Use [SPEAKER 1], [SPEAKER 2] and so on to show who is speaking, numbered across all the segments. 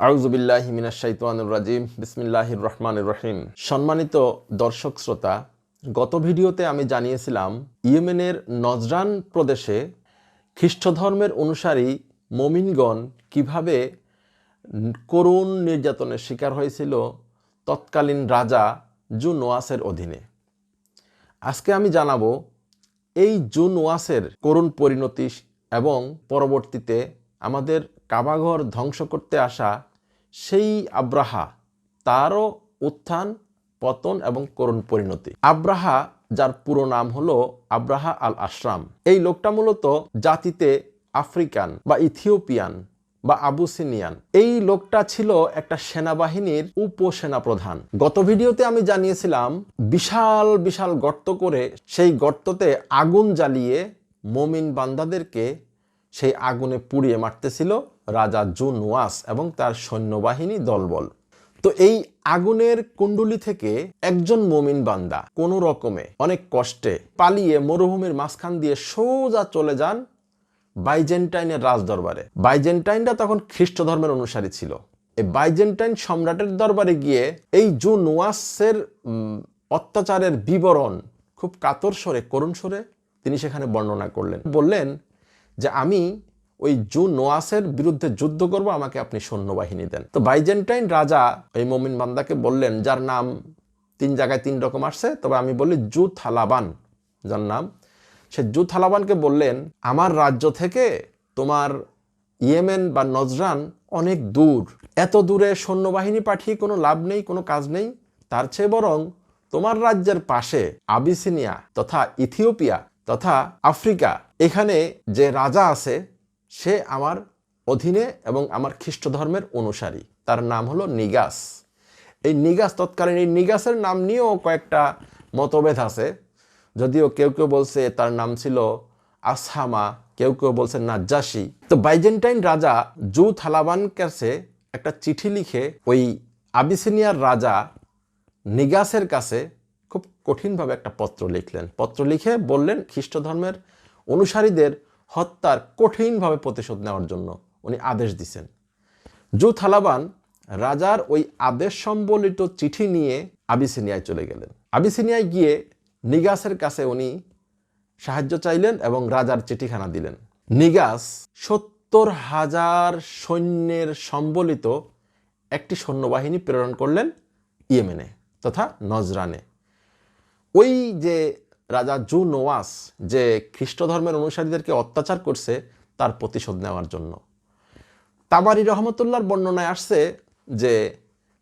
[SPEAKER 1] আউজুবিল্লাহ মিনাশাইতানুর রাজিম, বিসমিল্লাহির রহমানির রহিম। সম্মানিত দর্শক শ্রোতা, গত ভিডিওতে আমি জানিয়েছিলাম, ইয়েমেনের নজরান প্রদেশে খ্রিস্ট ধর্মের অনুসারী মমিনগণ কীভাবে করুণ নির্যাতনের শিকার হয়েছিল তৎকালীন রাজা জু নোয়াসের অধীনে। আজকে আমি জানাব, এই জুন ওয়াসের করুণ পরিণতি এবং পরবর্তীতে আমাদের কাবাঘর ধ্বংস করতে আসা সেই আব্রাহা, তারও উত্থান, পতন এবং করুণ পরিণতি। আব্রাহা, যার পুরো নাম হলো আব্রাহা আল আশরাম এই লোকটা মূলত জাতিতে আফ্রিকান বা ইথিওপিয়ান বা আবুসিনিয়ান। এই লোকটা ছিল একটা সেনাবাহিনীর উপসেনাপ্রধান। গত ভিডিওতে আমি জানিয়েছিলাম, বিশাল বিশাল গর্ত করে সেই গর্ততে আগুন জ্বালিয়ে মমিন বান্দাদেরকে সেই আগুনে পুড়িয়ে মারতেছিল। রাজা জুন ওয়াস এবং তার সৈন্যবাহিনী দলবল। তো এই আগুনের কুণ্ডলি থেকে একজন মমিন বান্দা কোনো রকমে অনেক কষ্টে পালিয়ে মরুভূমির মাঝখান দিয়ে সোজা চলে যান বাইজেন্টাইনের রাজদরবারে। বাইজেন্টাইনরা তখন খ্রিস্ট ধর্মের অনুসারী ছিল। এই বাইজেন্টাইন সম্রাটের দরবারে গিয়ে এই জু নোয়াসের অত্যাচারের বিবরণ খুব কাতর স্বরে, করুণ স্বরে তিনি সেখানে বর্ণনা করলেন। বললেন যে, আমি ওই জু নোয়াসের বিরুদ্ধে যুদ্ধ করব, আমাকে আপনি সৈন্যবাহিনী দেন। তো বাইজেন্টাইন রাজা ওই মমিন বান্দাকে বললেন, যার নাম তিন জায়গায় তিন রকম আসছে, তবে আমি বলি জু থালাবান। যার নাম, সে জু থালাবানকে বললেন, আমার রাজ্য থেকে তোমার ইয়েমেন বা নজরান অনেক দূর। এত দূরে সৈন্যবাহিনী পাঠিয়ে কোনো লাভ নেই, কোনো কাজ নেই। তার চেয়ে বরং তোমার রাজ্যের পাশে আবিসিনিয়া তথা ইথিওপিয়া তথা আফ্রিকা, এখানে যে রাজা আছে সে আমার অধীনে এবং আমার খ্রিস্ট ধর্মের অনুসারী। তার নাম হলো নিগাস। এই নিগাস তৎকালীন এই নিগাসের নাম নিয়েও কয়েকটা মতভেদ আছে। যদিও কেউ কেউ বলছে তার নাম ছিল আসহামা, কেউ কেউ বলছে নাজ্জাসি। তো বাইজেন্টাইন রাজা জু থালাবান কাছে একটা চিঠি লিখে ওই আবিসিনিয়ার রাজা নিগাসের কাছে খুব কঠিনভাবে একটা পত্র লিখলেন। পত্র লিখে বললেন খ্রিস্ট ধর্মের অনুসারীদের হত্যার কঠিনভাবে প্রতিশোধ নেওয়ার জন্য উনি আদেশ দিছেন। জু থালাবান রাজার ওই আদেশ সম্বলিত চিঠি নিয়ে আবিসিনিয়ায় চলে গেলেন। আবিসিনিয়ায় গিয়ে নিগাসের কাছে উনি সাহায্য চাইলেন এবং রাজার চিঠিখানা দিলেন। নিগাস সত্তর হাজার সৈন্যের সম্বলিত একটি সৈন্যবাহিনী প্রেরণ করলেন ইয়েমেনে তথা নজরানে। ওই যে রাজা জু নোয়াস যে খ্রিস্ট ধর্মের অনুসারীদেরকে অত্যাচার করছে, তার প্রতিশোধ নেওয়ার জন্য। তাবারি রহমতুল্লার বর্ণনায় আসছে যে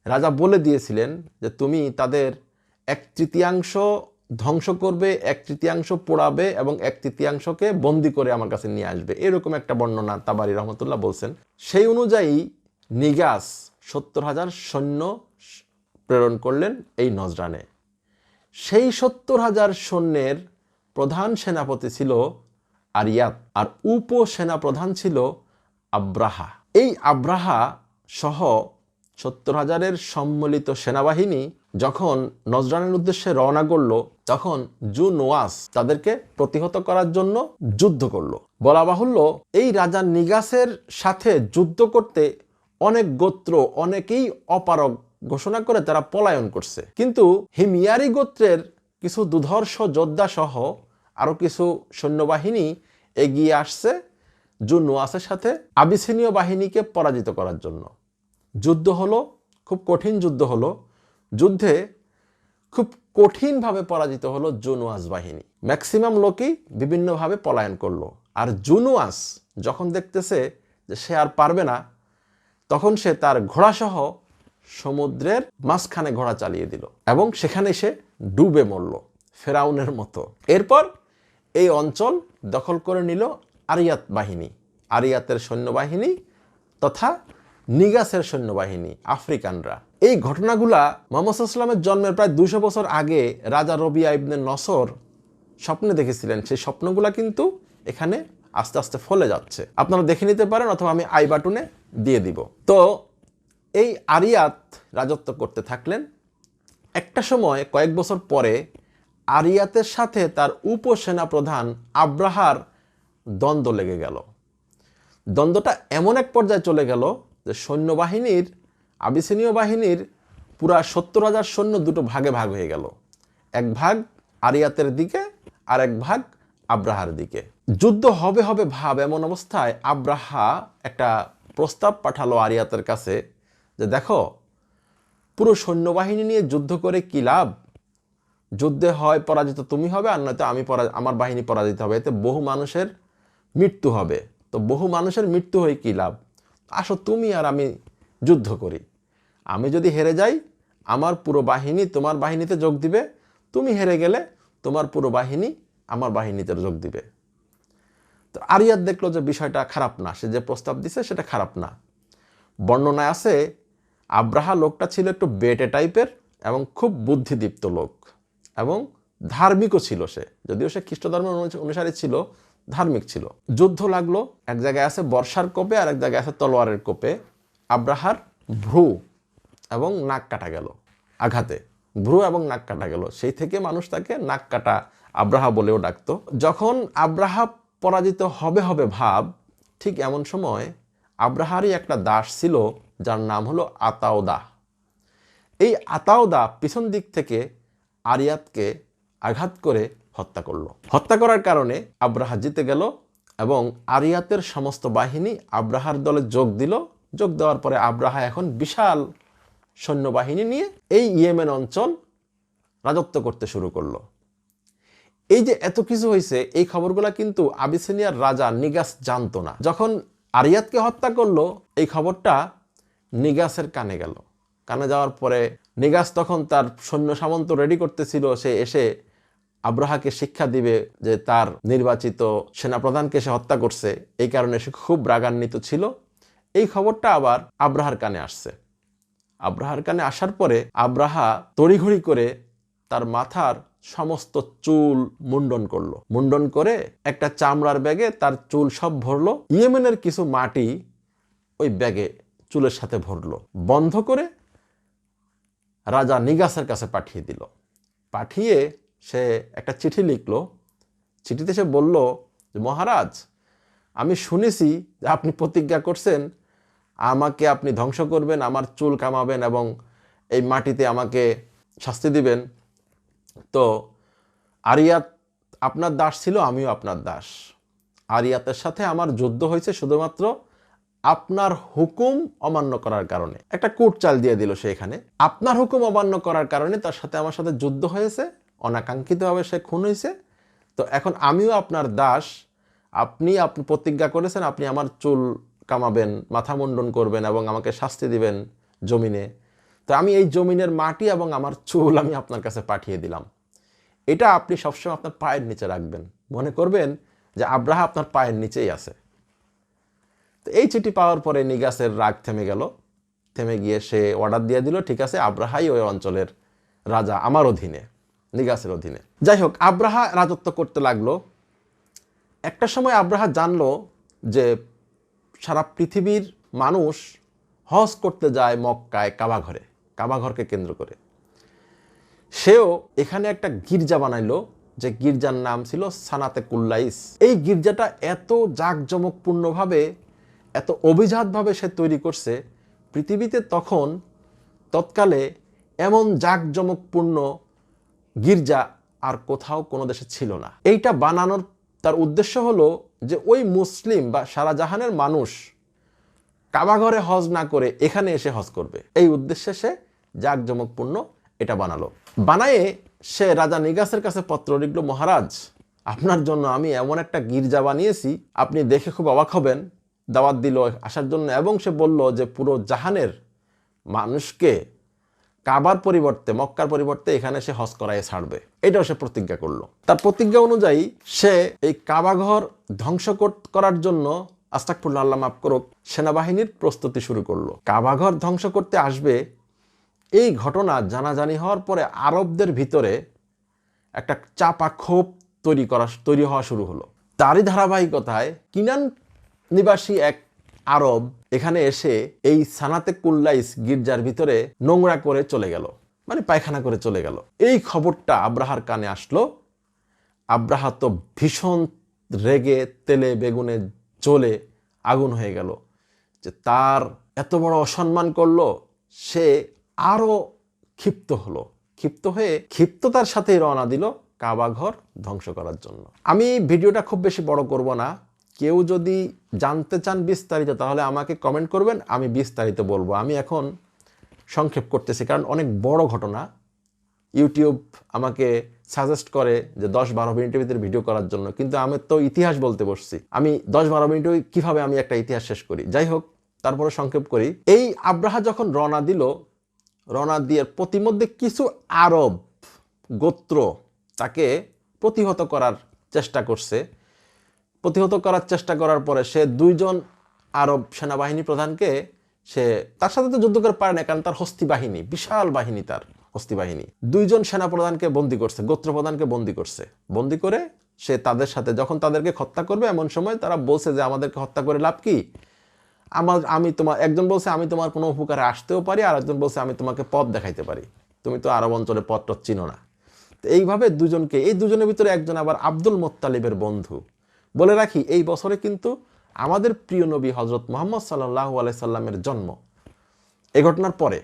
[SPEAKER 1] রাজা বলে দিয়েছিলেন যে, তুমি তাদের এক তৃতীয়াংশ ধ্বংস করবে, এক তৃতীয়াংশ পোড়াবে এবং এক তৃতীয়াংশকে বন্দি করে আমার কাছে নিয়ে আসবে। এরকম একটা বর্ণনা তাবারি রহমতুল্লাহ বলছেন। সেই অনুযায়ী নিগাস সত্তর হাজার সৈন্য প্রেরণ করলেন এই নজরানে। সেই সত্তর হাজার সৈন্যের প্রধান সেনাপতি ছিল আরিয়াত, আর উপ সেনাপ্রধান ছিল আব্রাহা। এই আব্রাহা সহ সত্তর হাজারের সম্মিলিত সেনাবাহিনী যখন নজরানের উদ্দেশ্যে রওনা করল, তখন জু নোয়াস তাদেরকে প্রতিহত করার জন্য যুদ্ধ করল। বলা বাহুল্য, এই রাজা নিগাসের সাথে যুদ্ধ করতে অনেক গোত্র অনেকেই অপারগ ঘোষণা করে তারা পলায়ন করছে। কিন্তু হিমিয়ারি গোত্রের কিছু দুধর্ষ যোদ্ধা সহ আরও কিছু সৈন্যবাহিনী এগিয়ে আসছে জু নোয়াসের সাথে আবিসিনীয় বাহিনীকে পরাজিত করার জন্য। যুদ্ধ হলো, খুব কঠিন যুদ্ধ হলো। যুদ্ধে খুব কঠিনভাবে পরাজিত হলো জুনুয়াস বাহিনী। ম্যাক্সিমাম লোকই বিভিন্নভাবে পলায়ন করল। আর জুনুয়াস যখন দেখতেছে যে সে আর পারবে না, তখন সে তার ঘোড়াসহ সমুদ্রের মাঝখানে ঘোড়া চালিয়ে দিল এবং সেখানে সে ডুবে মরল, ফেরাউনের মতো। এরপর এই অঞ্চল দখল করে নিল আরিয়াত বাহিনী, আরিয়াতের সৈন্যবাহিনী তথা নিগাসের সৈন্যবাহিনী, আফ্রিকানরা। এই ঘটনাগুলা মোহাম্মদ ইসলামের জন্মের প্রায় দুশো বছর আগে রাজা রবিয়া ইবনে নসর স্বপ্নে দেখেছিলেন। সেই স্বপ্নগুলা কিন্তু এখানে আস্তে আস্তে ফলে যাচ্ছে। আপনারা দেখে নিতে পারেন অথবা আমি আই বাটনে দিয়ে দিব। তো এই আরিয়াত রাজত্ব করতে থাকলেন। একটা সময়, কয়েক বছর পরে, আরিয়াতের সাথে তার উপসেনা প্রধান আব্রাহার দ্বন্দ্ব লেগে গেল। দ্বন্দ্বটা এমন এক পর্যায়ে চলে গেল যে সৈন্যবাহিনীর, আবিসিনীয় বাহিনীর পুরা সত্তর হাজার সৈন্য দুটো ভাগে ভাগ হয়ে গেল। এক ভাগ আরিয়াতের দিকে আর এক ভাগ আব্রাহার দিকে। যুদ্ধ হবে হবে ভাব এমন অবস্থায় আব্রাহা একটা প্রস্তাব পাঠালো আরিয়াতের কাছে যে দেখো, পুরো সৈন্যবাহিনী নিয়ে যুদ্ধ করে কি লাভ? যুদ্ধে হয় পরাজিত তুমি হবে আর নয়তো আমি আমার বাহিনী পরাজিত হবে। এতে বহু মানুষের মৃত্যু হবে। তো বহু মানুষের মৃত্যু হয়ে কী লাভ? আসো তুমি আর আমি যুদ্ধ করি। আমি যদি হেরে যাই, আমার পুরো বাহিনী তোমার বাহিনীতে যোগ দিবে। তুমি হেরে গেলে তোমার পুরো বাহিনী আমার বাহিনীতে যোগ দিবে। তো আরিয়াত দেখল যে বিষয়টা খারাপ না। সে যে প্রস্তাব দিছে সেটা খারাপ না। বর্ণনায় আছে আব্রাহা লোকটা ছিল একটু বেটে টাইপের এবং খুব বুদ্ধিদীপ্ত লোক এবং ধার্মিকও ছিল সে। যদিও সে খ্রিস্ট ধর্মের অনু- অনুসারী ছিল, ধার্মিক ছিল। যুদ্ধ লাগল, এক জায়গায় আছে বর্ষার কোপে আর এক জায়গায় আছে তলোয়ারের কোপে। আব্রাহার ভ্রু এবং নাক কাটা গেল, আঘাতে। ভ্রু এবং নাক কাটা গেল। সেই থেকে মানুষ তাকে নাক কাটা আব্রাহা বলেও ডাকতো। যখন আব্রাহা পরাজিত হবে হবে ভাব, ঠিক এমন সময় আব্রাহারই একটা দাস ছিল যার নাম হলো আতাওদা এই আতাওদা পিছন দিক থেকে আরিয়াতকে আঘাত করে হত্যা করল। হত্যা করার কারণে আব্রাহা জিতে গেল এবং আরিয়াতের সমস্ত বাহিনী আব্রাহার দলে যোগ দিল। যোগ দেওয়ার পরে আব্রাহা এখন বিশাল সৈন্যবাহিনী নিয়ে এই ইয়েমেন অঞ্চল রাজত্ব করতে শুরু করল। এই যে এত কিছু হয়েছে, এই খবরগুলো কিন্তু আবিসিনিয়ার রাজা নিগাস জানতো না। যখন আরিয়াতকে হত্যা করল, এই খবরটা নিগাসের কানে গেল। কানে যাওয়ার পরে নিগাস তখন তার সৈন্য সামন্ত রেডি করতেছিল, সে এসে আব্রাহাকে শিক্ষা দিবে যে তার নির্বাচিত সেনাপ্রধানকে সে হত্যা করছে। এই কারণে সে খুব রাগান্বিত ছিল। এই খবরটা আবার আব্রাহার কানে আসছে। আব্রাহার কানে আসার পরে আব্রাহা তড়িঘড়ি করে তার মাথার সমস্ত চুল মুন্ডন করল। মুন্ডন করে একটা চামড়ার ব্যাগে তার চুল সব ভরলো। ইয়েমেনের কিছু মাটি ওই ব্যাগে চুলের সাথে ভরল। বন্ধ করে রাজা নিগাসের কাছে পাঠিয়ে দিল। পাঠিয়ে সে একটা চিঠি লিখলো। চিঠিতে সে বলল যে, মহারাজ, আমি শুনেছি যে আপনি প্রতিজ্ঞা করছেন, আমাকে আপনি ধ্বংস করবেন, আমার চুল কামাবেন এবং এই মাটিতে আমাকে শাস্তি দিবেন। তো আরিয়াত আপনার দাস ছিল, আমিও আপনার দাস। আরিয়াতের সাথে আমার যুদ্ধ হয়েছে শুধুমাত্র আপনার হুকুম অমান্য করার কারণে। একটা কুট চাল দিয়ে দিল সে এখানে। আপনার হুকুম অমান্য করার কারণে তার সাথে আমার সাথে যুদ্ধ হয়েছে, অনাকাঙ্ক্ষিতভাবে সে খুন হয়েছে। তো এখন আমিও আপনার দাস, আপনি আপনি প্রতিজ্ঞা করেছেন, আপনি আমার চুল কামাবেন, মাথা মুন্ডন করবেন এবং আমাকে শাস্তি দিবেন জমিনে। তো আমি এই জমিনের মাটি এবং আমার চুল আমি আপনার কাছে পাঠিয়ে দিলাম। এটা আপনি সবসময় আপনার পায়ের নিচে রাখবেন। মনে করবেন যে আব্রাহা আপনার পায়ের নিচেই আছে। তো এই চিঠি পাওয়ার পরে নিগাসের রাগ থেমে গেল। থেমে গিয়ে সে অর্ডার দিয়ে দিল, ঠিক আছে আব্রাহাই ওই অঞ্চলের রাজা, আমার অধীনে, নিগাসের অধীনে। যাই হোক, আব্রাহা রাজত্ব করতে লাগল। একটা সময় আব্রাহা জানলো যে সারা পৃথিবীর মানুষ হজ করতে যায় মক্কায় কাবাঘরে, কাবাঘরকে কেন্দ্র করে। সেও এখানে একটা গির্জা বানাইলো, যে গির্জার নাম ছিল সানাতে কুল্লাইস। এই গির্জাটা এত জাঁকজমকপূর্ণভাবে এত অভিজাতভাবে সে তৈরি করছে, পৃথিবীতে তখন তৎকালে এমন জাঁকজমকপূর্ণ গির্জা আর কোথাও কোনো দেশে ছিল না। এইটা বানানোর তার উদ্দেশ্য হলো যে ওই মুসলিম বা সারা জাহানের মানুষ কাবাঘরে হজ না করে এখানে এসে হজ করবে। এই উদ্দেশ্যে সে জাঁকজমকপূর্ণ এটা বানালো। বানায়ে সে রাজা নিগাসের কাছে পত্র লিখল, মহারাজ, আপনার জন্য আমি এমন একটা গির্জা বানিয়েছি, আপনি দেখে খুব অবাক হবেন। দাওয়াত দিল আসার জন্য এবং সে বলল যে পুরো জাহানের মানুষকে কাবার পরিবর্তে, মক্কার পরিবর্তে এখানে সে হজ করায় ছাড়বে। এটাও সে প্রতিজ্ঞা করল। তার প্রতিজ্ঞা অনুযায়ী সে এই কাবাঘর ধ্বংস কর- করার জন্য আস্তাকফুল্লা আল্লাহ মাফ করুক, সেনাবাহিনীর প্রস্তুতি শুরু করল। কাবাঘর ধ্বংস করতে আসবে এই ঘটনা জানাজানি হওয়ার পরে আরবদের ভিতরে একটা চাপা ক্ষোভ তৈরি করা তৈরি হওয়া শুরু হলো। তারই ধারাবাহিকতায় কিনান নিবাসী এক আরব এখানে এসে এই সানাতে কুল্লাইস গির্জার ভিতরে নোংরা করে চলে গেল মানে পায়খানা করে চলে গেল। এই খবরটা আব্রাহার কানে আসলো। আব্রাহা তো ভীষণ রেগে তেলে বেগুনে জ্বলে আগুন হয়ে গেল যে তার এত বড় অসম্মান করল, সে আরও ক্ষিপ্ত হলো। ক্ষিপ্ত হয়ে ক্ষিপ্ততার সাথেই রওনা দিল কাবা ঘর ধ্বংস করার জন্য। আমি ভিডিওটা খুব বেশি বড় করব না। কেউ যদি জানতে চান বিস্তারিত, তাহলে আমাকে কমেন্ট করবেন, আমি বিস্তারিত বলব। আমি এখন সংক্ষেপ করতেছি, কারণ অনেক বড় ঘটনা। ইউটিউব আমাকে সাজেস্ট করে যে দশ বারো মিনিটের ভিতরে ভিডিও করার জন্য, কিন্তু আমি তো ইতিহাস বলতে বসছি। আমি দশ বারো মিনিটে কীভাবে আমি একটা ইতিহাস শেষ করি? যাই হোক, তারপরে সংক্ষেপ করি। এই আব্রাহা যখন রওনা দিল, রওনা দিয়ে প্রতিমধ্যে কিছু আরব গোত্র তাকে প্রতিহত করার চেষ্টা করছে। প্রতিহত করার চেষ্টা করার পরে সে দুইজন আরব সেনাবাহিনী প্রধানকে সে তার সাথে তো যুদ্ধ করে পারে না, কারণ তার হস্তি বাহিনী, বিশাল বাহিনী তার হস্তি বাহিনী। দুইজন সেনাপ্রধানকে বন্দি করছে গোত্রপ্রধানকে বন্দি করছে। বন্দি করে সে তাদের সাথে যখন তাদেরকে হত্যা করবে, এমন সময় তারা বলছে যে, আমাদেরকে হত্যা করে লাভ কি? আমার, আমি তোমার একজন বলছে, আমি তোমার কোনো উপকারে আসতেও পারি। আর একজন বলছে, আমি তোমাকে পথ দেখাইতে পারি। তুমি তো আরব অঞ্চলে পথ চিনো না। তো এইভাবে দুজনকে, এই দুজনের ভিতরে একজন আবার আব্দুল মোত্তালিবের বন্ধু। বলে রাখি, এই বছরে কিন্তু আমাদের প্রিয় নবী হজরত মোহাম্মদ সাল্লাহ আলাইসাল্লামের জন্ম। এ ঘটনার পরে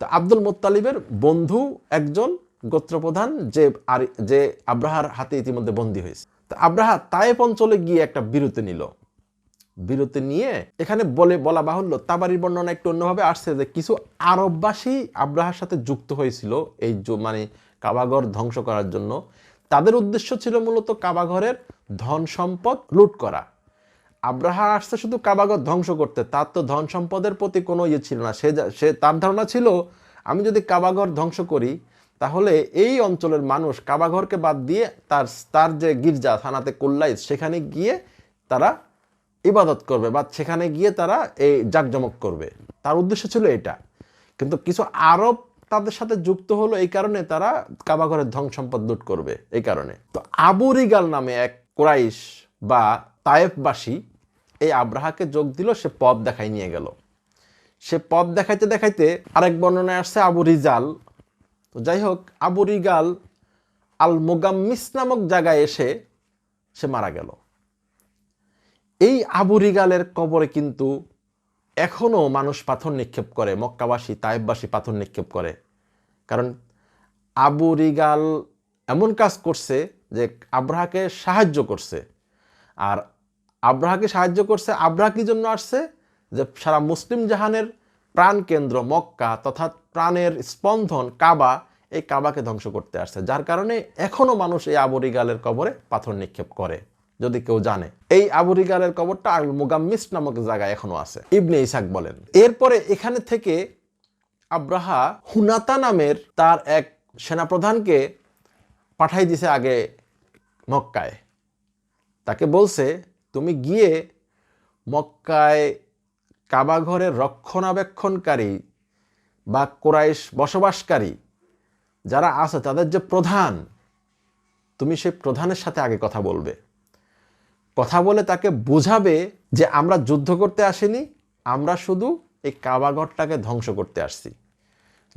[SPEAKER 1] তো আব্দুল মোত্তালিবের বন্ধু একজন গোত্রপ্রধান যে আর, যে আব্রাহার হাতে ইতিমধ্যে বন্দী হয়েছে। তো আব্রাহা তায়েফ অঞ্চলে গিয়ে একটা বিরতি নিল। বিরতি নিয়ে এখানে বলে, বলা বাহুল্য, তাবারির বর্ণনা একটু অন্যভাবে আসছে যে কিছু আরববাসী আব্রাহার সাথে যুক্ত হয়েছিল এই মানে কাবাগর ধ্বংস করার জন্য। তাদের উদ্দেশ্য ছিল মূলত কাবাঘরের ধন সম্পদ লুট করা। আব্রাহা আসছে শুধু কাবাঘর ধ্বংস করতে, তার তো ধন সম্পদের প্রতি কোনো ইয়ে ছিল না। সে সে, তার ধারণা ছিল, আমি যদি কাবাঘর ধ্বংস করি, তাহলে এই অঞ্চলের মানুষ কাবাঘরকে বাদ দিয়ে তার তার যে গির্জা থানাতে কোল্লাইস সেখানে গিয়ে তারা ইবাদত করবে বা সেখানে গিয়ে তারা এই জাকজমক করবে। তার উদ্দেশ্য ছিল এটা। কিন্তু কিছু আরব তাদের সাথে যুক্ত হলো এই কারণে তারা কাবাঘরের ধন সম্পদ লুট করবে এই কারণে। তো আবু রিগাল নামে এক কোরাইশ বা তায়েফবাসী এই আব্রাহাকে যোগ দিল, সে পথ দেখাই নিয়ে গেল। সে পথ দেখাইতে দেখাইতে আরেক বর্ণনায় আসছে আবু রিজাল। তো যাই হোক, আবু রিগাল আল মোগাম্মিস নামক জায়গায় এসে সে মারা গেল। এই আবু রিগালের কবরে কিন্তু এখনও মানুষ পাথর নিক্ষেপ করে, মক্কাবাসী, তায়েববাসী পাথর নিক্ষেপ করে। কারণ আবু রিগাল এমন কাজ করছে যে আব্রাহাকে সাহায্য করছে। আর আব্রাহাকে সাহায্য করছে, আব্রাহা কি জন্য আসছে? যে সারা মুসলিম জাহানের প্রাণ কেন্দ্র মক্কা তথা প্রাণের স্পন্দন কাবা, এই কাবাকে ধ্বংস করতে আসছে। যার কারণে এখনও মানুষ এই আবরিগালের কবরে পাথর নিক্ষেপ করে। যদি কেউ জানে। এই আবরিগালের কবরটা আল মুগাম্মিস নামক জায়গায় এখনও আছে। ইবনে ইসাক বলেন। এরপরে এখানে থেকে আব্রাহা হুনাতা নামের তার এক সেনাপ্রধানকে পাঠাই দিছে আগে মক্কায়। তাকে বলছে, তুমি গিয়ে মক্কায় কাবাঘরের রক্ষণাবেক্ষণকারী বা কোরাইশ বসবাসকারী যারা আছে, তাদের যে প্রধান, তুমি সেই প্রধানের সাথে আগে কথা বলবে। কথা বলে তাকে বোঝাবে যে আমরা যুদ্ধ করতে আসিনি, আমরা শুধু এই কাবাঘরটাকে ধ্বংস করতে আসছি।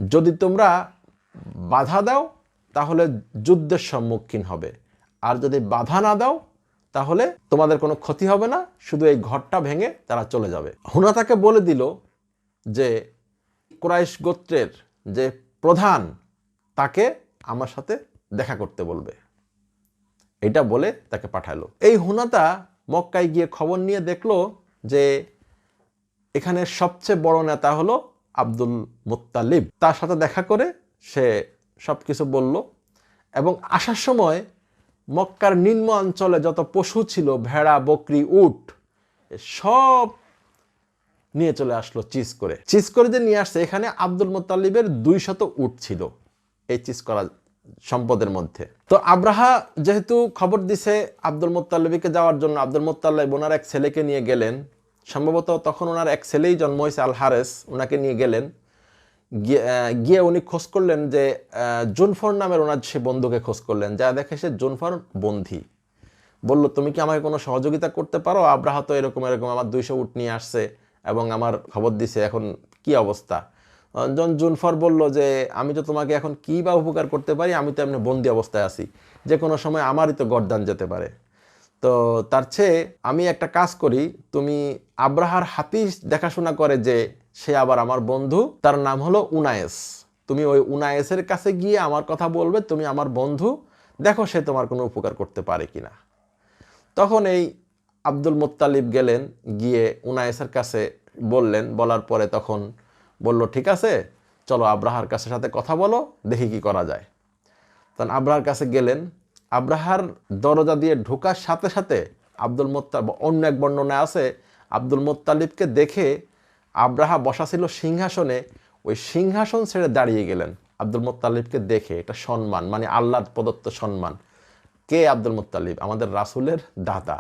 [SPEAKER 1] যদি তোমরা বাধা দাও, তাহলে যুদ্ধের সম্মুখীন হবে। আর যদি বাধা না দাও, তাহলে তোমাদের কোনো ক্ষতি হবে না, শুধু এই ঘরটা ভেঙে তারা চলে যাবে। হুনা তাকে বলে দিল যে, ক্রাইশ গোত্রের যে প্রধান, তাকে আমার সাথে দেখা করতে বলবে। এটা বলে তাকে পাঠালো। এই হুনাতা মক্কায় গিয়ে খবর নিয়ে দেখল যে এখানে সবচেয়ে বড় নেতা হলো আব্দুল মুত্তালিব। তার সাথে দেখা করে সে সব কিছু বলল এবং আসার সময় মক্কার নিম্ন অঞ্চলে যত পশু ছিল, ভেড়া, বকরি, উট সব নিয়ে চলে আসলো চিজ করে। চিজ করে যে নিয়ে আসছে, এখানে আব্দুল মোত্তালিবের দুই শত উট ছিল। এই চিজ করা সম্পদের মধ্যে। তো আব্রাহা যেহেতু খবর দিছে আব্দুল মোত্তালিবিকে যাওয়ার জন্য, আব্দুল মোত্তালিব ওনার এক ছেলেকে নিয়ে গেলেন। সম্ভবত তখন ওনার এক ছেলেই জন্ম হয়েছে আল হারেস ওনাকে নিয়ে গেলেন। গিয়ে উনি খোঁজ করলেন যে জুনফর নামের ওনার সে বন্ধুকে খোঁজ করলেন। যা দেখে সে জুনফর বন্ধি। বলল, তুমি কি আমাকে কোনো সহযোগিতা করতে পারো? আব্রাহা তো এরকম এরকম আমার দুইশো উট নিয়ে আসছে এবং আমার খবর দিছে, এখন কি অবস্থা? জন জুনফর বলল যে, আমি তো তোমাকে এখন কী বা উপকার করতে পারি? আমি তো এমনি বন্দি অবস্থায় আছি। যে কোনো সময় আমারই তো গরদান যেতে পারে। তো তার চেয়ে আমি একটা কাজ করি, তুমি আব্রাহার হাতিস দেখাশোনা করে যে, সে আবার আমার বন্ধু, তার নাম হলো উনায়েস। তুমি ওই উনায়েসের কাছে গিয়ে আমার কথা বলবে, তুমি আমার বন্ধু, দেখো সে তোমার কোনো উপকার করতে পারে কি না তখন এই আব্দুল মোত্তালিব গেলেন, গিয়ে উনায়েসের কাছে বললেন, বলার পরে তখন বলল, ঠিক আছে, চলো আব্রাহার কাছে সাথে কথা বলো, দেখি কি করা যায়। তখন আব্রাহার কাছে গেলেন। আব্রাহার দরজা দিয়ে ঢোকার সাথে সাথে আব্দুল মোত্তা অন্য এক বর্ণনায় আছে, আব্দুল মোত্তালিবকে দেখে আব্রাহা বসা ছিল সিংহাসনে। ওই সিংহাসন ছেড়ে দাঁড়িয়ে গেলেন আব্দুল মোত্তালিবকে দেখে। এটা সম্মান মানে আল্লাহর প্রদত্ত সম্মান। কে আব্দুল মোত্তালিব? আমাদের রাসুলের দাদা।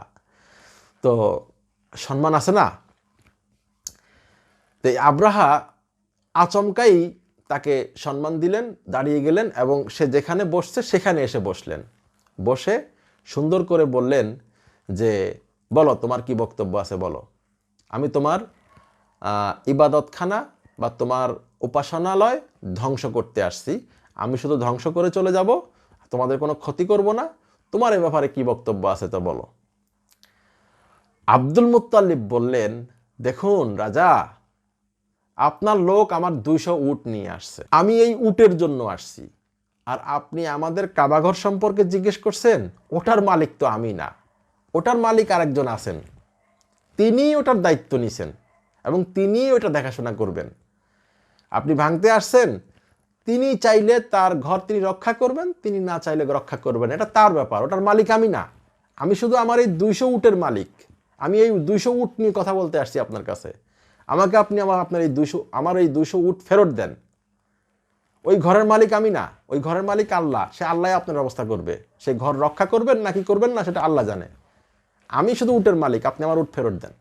[SPEAKER 1] তো সম্মান আছে না? তো আব্রাহা আচমকাই তাকে সম্মান দিলেন, দাঁড়িয়ে গেলেন এবং সে যেখানে বসছে সেখানে এসে বসলেন। বসে সুন্দর করে বললেন যে, বলো, তোমার কি বক্তব্য আছে বলো? আমি তোমার ইবাদতখানা বা তোমার উপাসনালয় ধ্বংস করতে আসছি। আমি শুধু ধ্বংস করে চলে যাব, তোমাদের কোনো ক্ষতি করব না। তোমার এ ব্যাপারে কি বক্তব্য আছে তো বলো। আব্দুল মুত্তালিব বললেন, দেখুন রাজা আপনার লোক আমার দুইশো উট নিয়ে আসছে। আমি এই উটের জন্য আসছি। আর আপনি আমাদের কাবাঘর সম্পর্কে জিজ্ঞেস করছেন, ওটার মালিক তো আমি না। ওটার মালিক আরেকজন আছেন। তিনি ওটার দায়িত্ব নিছেন এবং তিনি ওটা দেখাশোনা করবেন। আপনি ভাঙতে আসছেন, তিনি চাইলে তার ঘর তিনি রক্ষা করবেন, তিনি না চাইলে রক্ষা করবেন এটা তার ব্যাপার, ওটার মালিক আমি না। আমি শুধু আমার এই দুইশো উটের মালিক। আমি এই দুইশো উট নিয়ে কথা বলতে আসছি আপনার কাছে। আমাকে আপনি আমার আপনার এই দুশো আমার এই দুশো উট ফেরত দেন। ওই ঘরের মালিক আমি না। ওই ঘরের মালিক আল্লাহ। সে আল্লাহ আপনার ব্যবস্থা করবে। সে ঘর রক্ষা করবেন নাকি করবেন না, সেটা আল্লাহ জানে। আমি শুধু উটের মালিক, আপনি আমার উট ফেরত দেন।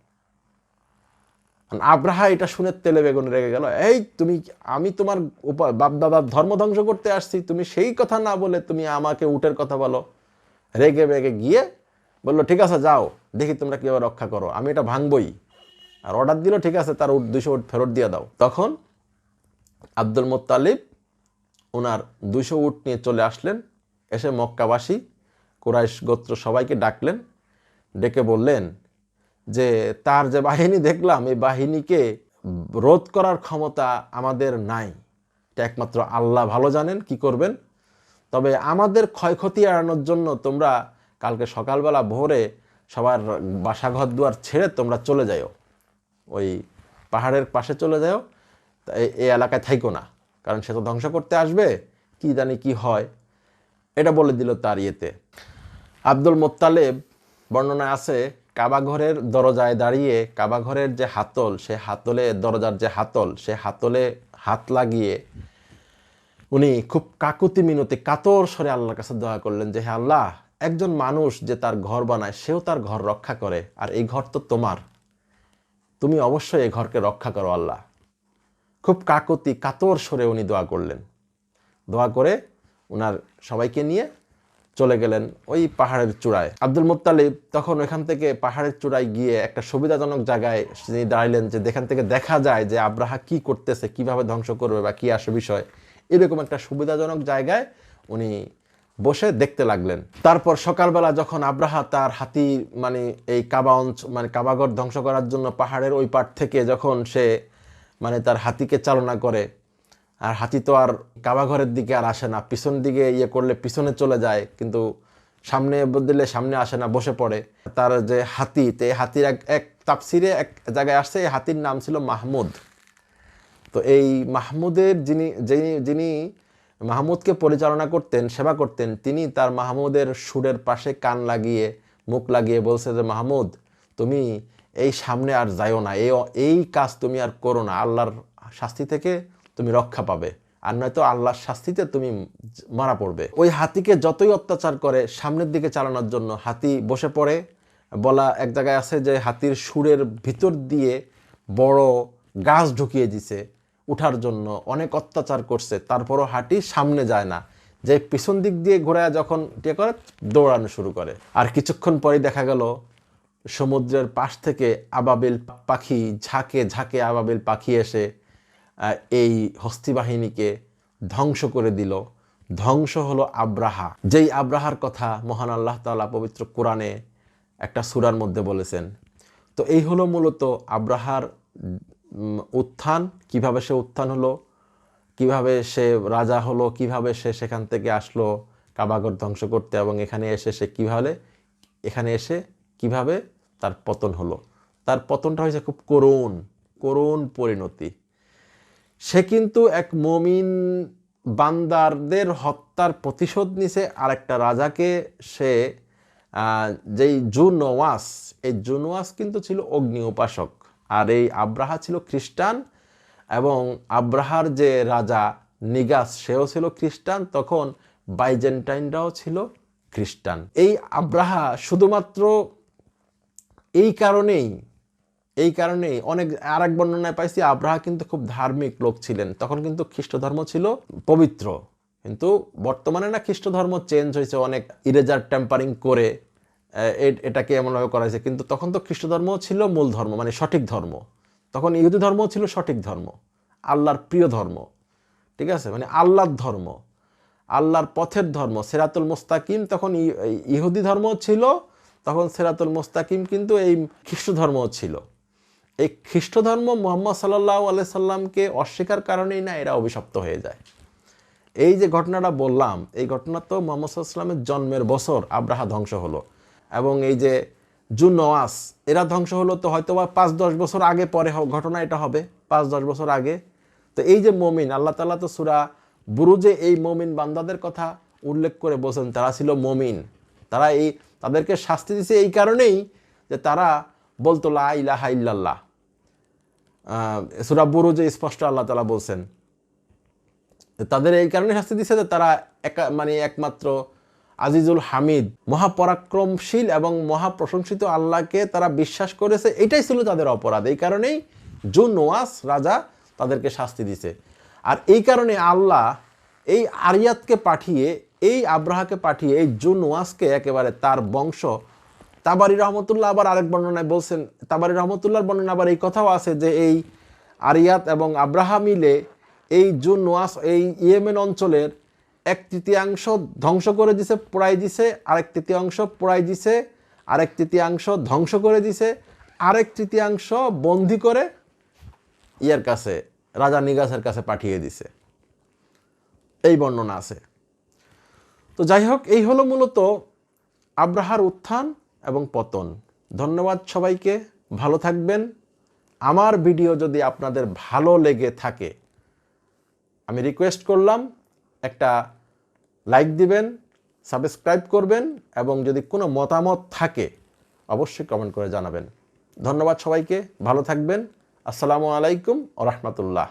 [SPEAKER 1] আব্রাহা এটা শুনে তেলে বেগুন রেগে গেল, এই তুমি, আমি তোমার উপা- বাপদাদার ধর্ম ধ্বংস করতে আসছি, তুমি সেই কথা না বলে তুমি আমাকে উটের কথা বলো। রেগে বেগে গিয়ে বলল, ঠিক আছে, যাও, দেখি তোমরা কীভাবে রক্ষা করো। আমি এটা ভাঙবই। আর অর্ডার দিল, ঠিক আছে, তার উট দুশো উট ফেরত দিয়ে দাও। তখন আব্দুল মোত্তালিব ওনার দুশো উট নিয়ে চলে আসলেন, এসে মক্কাবাসী, কুরাইশ গোত্র সবাইকে ডাকলেন, ডেকে বললেন যে, তার যে বাহিনী দেখলাম, এই বাহিনীকে রোধ করার ক্ষমতা আমাদের নাই। এটা একমাত্র আল্লাহ ভালো জানেন, কি করবেন? তবে আমাদের ক্ষয়ক্ষতি এড়ানোর জন্য তোমরা কালকে সকালবেলা ভোরে সবার বাসাঘর দুয়ার ছেড়ে তোমরা চলে যাও ওই পাহাড়ের পাশে চলে যাও এই- এলাকায় থাইকো না, কারণ সে তো ধ্বংস করতে আসবে, কি জানি কি হয়। এটা বলে দিল তার ইয়েতে। আব্দুল মোত্তালেব বর্ণনা আছে কাবাঘরের দরজায় দাঁড়িয়ে কাবাঘরের যে হাতল, সে হাতলে, দরজার যে হাতল, সে হাতলে হাত লাগিয়ে উনি খুব কাকুতি মিনতি, কাতর স্বরে আল্লাহর কাছে দোয়া করলেন যে, হে আল্লাহ, একজন মানুষ যে তার ঘর বানায়, সেও তার ঘর রক্ষা করে, আর এই ঘর তো তোমার। তুমি অবশ্যই এ ঘরকে রক্ষা করো, আল্লাহ। খুব কাকতি, কাতর সরে উনি দোয়া করলেন। দোয়া করে ওনার সবাইকে নিয়ে চলে গেলেন ওই পাহাড়ের চূড়ায়। আব্দুল মুত্তালিব তখন ওইখান থেকে পাহাড়ের চূড়ায় গিয়ে একটা সুবিধাজনক জায়গায় তিনি দাঁড়াইলেন যে যেখান থেকে দেখা যায় যে আব্রাহা কি করতেছে, কীভাবে ধ্বংস করবে বা কি আসে বিষয়, এরকম একটা সুবিধাজনক জায়গায় উনি বসে দেখতে লাগলেন। তারপর সকালবেলা যখন আব্রাহা তার হাতি মানে এই কাবা অঞ্চ মানে কাবাগর ধ্বংস করার জন্য পাহাড়ের ওই পাট থেকে যখন সে মানে তার হাতিকে চালনা করে, আর হাতি তো আর কাবাঘরের দিকে আর আসে না। পিছন দিকে ইয়ে করলে পিছনে চলে যায়, কিন্তু সামনে দিলে সামনে আসে না, বসে পড়ে। তার যে হাতি, তো হাতির এক এক তাপসিরে এক জায়গায় আসছে, এই হাতির নাম ছিল মাহমুদ। তো এই মাহমুদের যিনি যিনি যিনি মাহমুদকে পরিচালনা করতেন, সেবা করতেন, তিনি তার মাহমুদের সুরের পাশে কান লাগিয়ে, মুখ লাগিয়ে বলছে যে, মাহমুদ, তুমি এই সামনে আর যাইও না, এই এই কাজ তুমি আর করো না, আল্লাহর শাস্তি থেকে তুমি রক্ষা পাবে, আর নয়তো আল্লাহর শাস্তিতে তুমি মারা পড়বে। ওই হাতিকে যতই অত্যাচার করে সামনের দিকে চালানোর জন্য, হাতি বসে পড়ে। বলা এক জায়গায় আছে যে, হাতির সুরের ভিতর দিয়ে বড় গাছ ঢুকিয়ে দিছে। উঠার জন্য, অনেক অত্যাচার করছে, তারপরও হাঁটি সামনে যায় না। যে পিছন দিক দিয়ে ঘোরায় যখন ইয়ে করে, দৌড়ানো শুরু করে। আর কিছুক্ষণ পরে দেখা গেল, সমুদ্রের পাশ থেকে আবাবিল পাখি ঝাঁকে ঝাঁকে আবাবিল পাখি এসে এই হস্তি বাহিনীকে ধ্বংস করে দিল। ধ্বংস হলো আব্রাহা। যেই আব্রাহার কথা মহান আল্লাহ তাআলা পবিত্র কোরআনে একটা সুরার মধ্যে বলেছেন। তো এই হলো মূলত আব্রাহার উত্থান, কীভাবে সে উত্থান হলো, কীভাবে সে রাজা হলো, কীভাবে সে সেখান থেকে আসলো, কাবাগর ধ্বংস করতে এবং এখানে এসে সে কীভাবে, এখানে এসে কীভাবে তার পতন হলো। তার পতনটা হয়েছে খুব করুণ করুণ পরিণতি। সে কিন্তু এক মমিন বান্দারদের হত্যার প্রতিশোধ নিছে আরেকটা রাজাকে সে যেই জুনওয়াস, এই জুনওয়াস কিন্তু ছিল অগ্নি উপাসক। আর এই আব্রাহা ছিল খ্রিস্টান এবং আব্রাহার যে রাজা নিগাস, সেও ছিল খ্রিস্টান, তখন বাইজেন্টাইনরাও ছিল খ্রিস্টান। এই আব্রাহা শুধুমাত্র এই কারণেই এই কারণেই অনেক আর এক বর্ণনায় পাইছি, আব্রাহা কিন্তু খুব ধার্মিক লোক ছিলেন। তখন কিন্তু খ্রিস্ট ধর্ম ছিল পবিত্র। কিন্তু বর্তমানে না খ্রিস্ট ধর্ম চেঞ্জ হয়েছে, অনেক ইরেজার টেম্পারিং করে এটাকে এমনভাবে করা হয়েছে। কিন্তু তখন তো খ্রিস্ট ধর্ম ছিল মূল ধর্ম মানে সঠিক ধর্ম। তখন ইহুদি ধর্ম ছিল সঠিক ধর্ম। আল্লাহর প্রিয় ধর্ম। ঠিক আছে? মানে আল্লাহর ধর্ম। আল্লাহর পথের ধর্ম। সেরাতুল মুস্তাকিম তখন ইহুদি ধর্ম ছিল, তখন সেরাতুল মুস্তাকিম কিন্তু এই খ্রিস্ট ধর্ম ছিল। এই খ্রিস্ট ধর্ম মোহাম্মদ সাল্লাহ সাল্লামকে অস্বীকার কারণেই না এরা অভিশপ্ত হয়ে যায়। এই যে ঘটনাটা বললাম, এই ঘটনা তো মোহাম্মদ সাল্লামের জন্মের বছর আব্রাহা ধ্বংস হলো। এবং এই যে জুনওয়াস এরা ধ্বংস হলো তো হয়তো বা পাঁচ দশ বছর আগে পরে ঘটনা এটা হবে, পাঁচ দশ বছর আগে। তো এই যে মমিন, আল্লাহ তালা তো সুরা বুরুজে এই মমিন বান্দাদের কথা উল্লেখ করে বলছেন, তারা ছিল মমিন। তারা এই, তাদেরকে শাস্তি দিছে এই কারণেই যে তারা বলতো, লা ইলাহা ইল্লাল্লাহ। সুরা বুরুজে স্পষ্ট আল্লাহ তালা বলছেন তাদের এই কারণে শাস্তি দিচ্ছে যে তারা একা মানে একমাত্র আজিজুল হামিদ, মহাপরাক্রমশীল এবং মহাপ্রশংসিত আল্লাহকে তারা বিশ্বাস করেছে, এটাই ছিল তাদের অপরাধ। এই কারণেই জুন ওয়াস রাজা তাদেরকে শাস্তি দিছে। আর এই কারণে আল্লাহ এই আরিয়াতকে পাঠিয়ে, এই আব্রাহাকে পাঠিয়ে এই জুন ওয়াসকে একেবারে তার বংশ। তাবারি রহমতুল্লাহ আবার আরেক বর্ণনায় বলছেন, তাবারি রহমতুল্লাহর বর্ণনা আবার এই কথাও আছে যে এই আরিয়াত এবং আব্রাহা মিলে এই জুন ওয়াস এই ইয়েমেন অঞ্চলের এক তৃতীয়াংশ ধ্বংস করে দিছে, পোড়াই দিছে, আরেক তৃতীয়াংশ পোড়াই দিছে, আরেক তৃতীয়াংশ ধ্বংস করে দিছে, আরেক তৃতীয়াংশ বন্দি করে ইয়ার কাছে, রাজা নিগাসের কাছে পাঠিয়ে দিছে। এই বর্ণনা আছে। তো যাই হোক, এই হলো মূলত আব্রাহার উত্থান এবং পতন। ধন্যবাদ সবাইকে, ভালো থাকবেন। আমার ভিডিও যদি আপনাদের ভালো লেগে থাকে, আমি রিকোয়েস্ট করলাম একটা লাইক দিবেন সাবস্ক্রাইব করবেন এবং যদি কোনো মতামত থাকে, অবশ্যই কমেন্ট করে জানাবেন। ধন্যবাদ সবাইকে, ভালো থাকবেন। আসসালামু আলাইকুম রহমতুল্লাহ।